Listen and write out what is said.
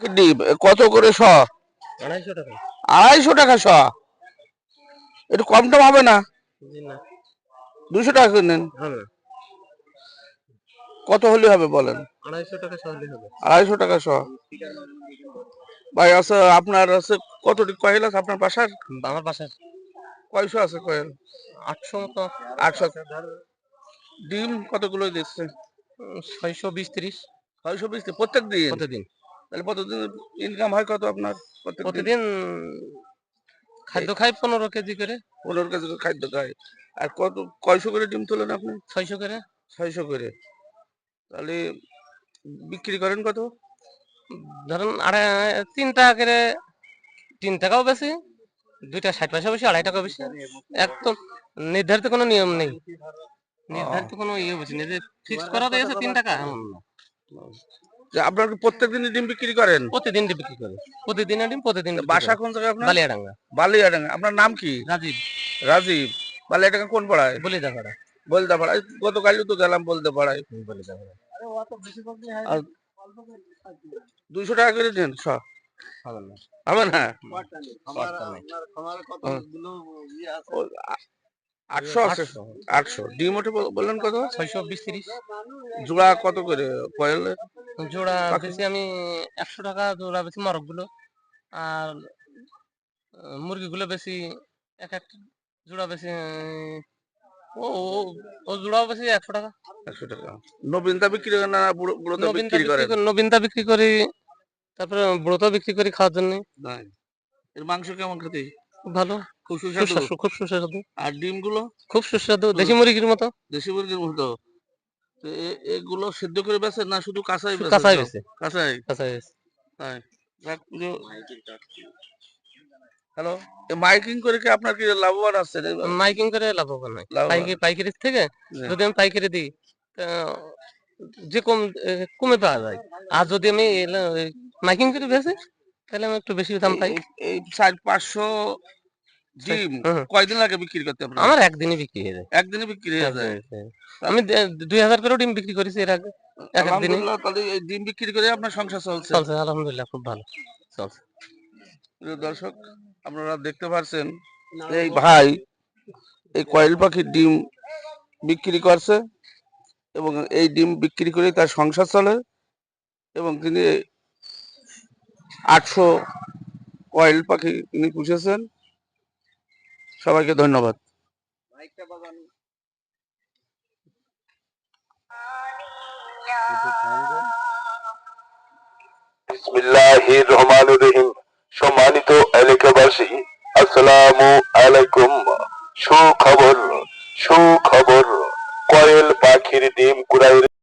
ডিম কত করে শ? আড়াইশো টাকা। আড়াইশো টাকা শ? একটু কম টম হবে না? দুশো টাকা করে নেন। কত হলে হবে বলেন? আড়াইশো টাকা সহলে হবে। আড়াইশো টাকা শ। ভাই আছে আপনার আছে কতটি কয়েল আছে আপনার বাসার? আমার বাসায় কয়শো আছে কয়েল? আটশো মতো আটশো। ডিম কতগুলো দিচ্ছে? ছয়শো বিশ তিরিশ। ছয়শো বিশ প্রত্যেক দিন? প্রতিদিন তাহলে প্রতিদিন ইনকাম হয় কত আপনার প্রতিদিন খাদ্য খাই পনেরো কেজি করে। পনেরো কেজি করে খাদ্য খায় আর কত কয়শো করে ডিম তোলেন আপনি? ছয়শো করে। ছয়শো করে। তাহলে বিক্রি করেন কত? ধরুন আড়াই তিন টাকা করে তিন টাকাও বেশি দুইটা ষাট পয়সা বেশি আড়াই টাকা বেশি। একদম নির্ধারিত কোনো নিয়ম নেই। নির্ধারিত কোনো ইয়ে বেশি ফিক্স করা দিয়েছে তিন টাকা। এমন না। যে আপনার কি প্রত্যেক দিন ডিম বিক্রি করেন? প্রতিদিন ডিম বিক্রি করে। প্রতিদিন ডিম প্রতিদিন বাসা কোন জায়গায় আপনার? বালিয়াডাঙ্গা। বালিয়াডাঙ্গা। আপনার নাম কি? রাজীব। রাজীব। বালিয়াডাঙ্গা কোন পাড়ায়? বলি দেখাড়া বলতে পাড়ায় গতকালই তো গেলাম বলতে পাড়ায় দুইশো টাকা করে দেন হবে না। আছে। আটশো। আটশো। ডিম ওঠে বললেন কত? ছয়শো বিশ তিরিশ। জোড়া কত করে? কয়েল? জোড়া বেশি আমি একশো টাকা জোড়া বেশি মরকগুলো আর মুরগি গুলো বেশি এক এক জোড়া বেশি ও ও- জোড়াও বেশি একশো টাকা। একশো টাকা। নবীনতা বিক্রি করেন না বুড়ো বুড়োতা বিক্রি করি নবীনতা বিক্রি করি তারপরে ব্রত বিক্রি করি খাওয়ার জন্য। এর মাংস কেমন খেতে? খুব ভালো। খুব সুস্বাদু। সুস্বাদু খুব সুস্বাদু। আর ডিমগুলো খুব সুস্বাদু দেশি মুরগির মতো। দেশি মুরগির মতো। তো এগুলো সেদ্ধ করে বেচেন না শুধু কাঁচাই বেচেন কাঁচাই? বেশি কাঁচাই? কাঁচাই তাই। হ্যালো? মাইকিং করে কি আপনার কি লাভবান আছে মাইকিং করে লাভবান হয়। পাইকারি থেকে যদি আমি পাইকারি দিই যে কম কমে পাওয়া যায়। আর যদি আমি মাইকিং করে বেশি তাহলে আমি একটু বেশি দাম পাই। এই- চার পাঁচশো ডিম হুম। কয়দিন লাগে বিক্রি করতে আপনার? আমার একদিনই বিক্রি হয়ে যায়। একদিনে বিক্রি হয়ে যায়? একদিনই বিক্রি হয়ে যায়। আমি দুই হাজার করেও ডিম বিক্রি করেছি এর আগে এক একদিনে আলহামদুলিল্লাহ তাহলে এই ডিম বিক্রি করে আপনার সংসার চলছে। চলছে আলহামদুলিল্লাহ খুব ভালো। চলছে। দর্শক আপনারা দেখতে পাচ্ছেন এই ভাই এই কয়েল পাখির ডিম বিক্রি করছে এবং এই ডিম বিক্রি করে তার সংসার চলে এবং তিনি আটশো কয়েল পাখি তিনি পুষেছেন। সবাইকে ধন্যবাদ। বিসমিল্লাহির রহমানির রহিম সম্মানিত এলাকাবাসী আসসালামু আলাইকুম। সুখবর সুখবর। কয়েল পাখির ডিম কুড়াইয়ের